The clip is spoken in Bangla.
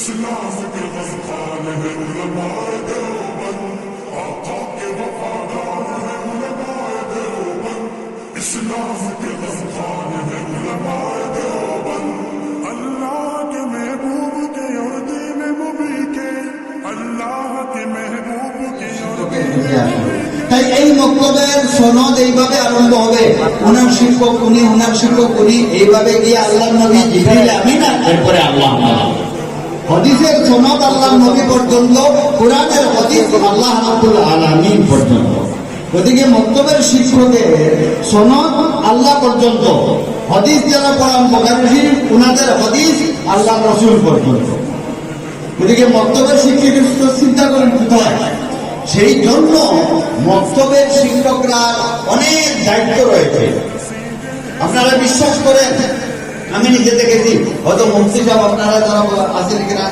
اسلام کے غزقان ہے علماء دیوبند آقا کے وفادار ہے علماء دیوبند اسلام کے غزقان ہے علماء دیوبند اللہ کے محبوب کے اور دین مبی کے اللہ کے محبوب کے اور دین তাই এই মক্তবের সনদ এইভাবে আরম্ভ হবে। ওনার শিক্ষক উনি ওনার শিক্ষক উনি، এইভাবে গিয়ে আল্লাহ নবী জিবরিল আমিন আর তারপরে আল্লাহ হদিসের সনদ আল্লাহ নবী পর্যন্ত, কোরআনের হদিস আল্লাহ রাব্বুল আলামিন পর্যন্ত। গতিকে মক্তবের শিক্ষকের সনদ আল্লাহ পর্যন্ত। হদিস যারা পড়ান বোখারি শরীফ উনাদের হদিস আল্লাহ রসুল পর্যন্ত। গতিকে মক্তবের শিক্ষক চিন্তা করেন কোথায়? সেই জন্য মক্তবের শিক্ষকরা অনেক দায়িত্ব রয়েছে। আপনারা বিশ্বাস করেন আমি নিজে দেখেছি। হয়তো মুক্তি সাহেব আপনারা যারা আছেন কিনা?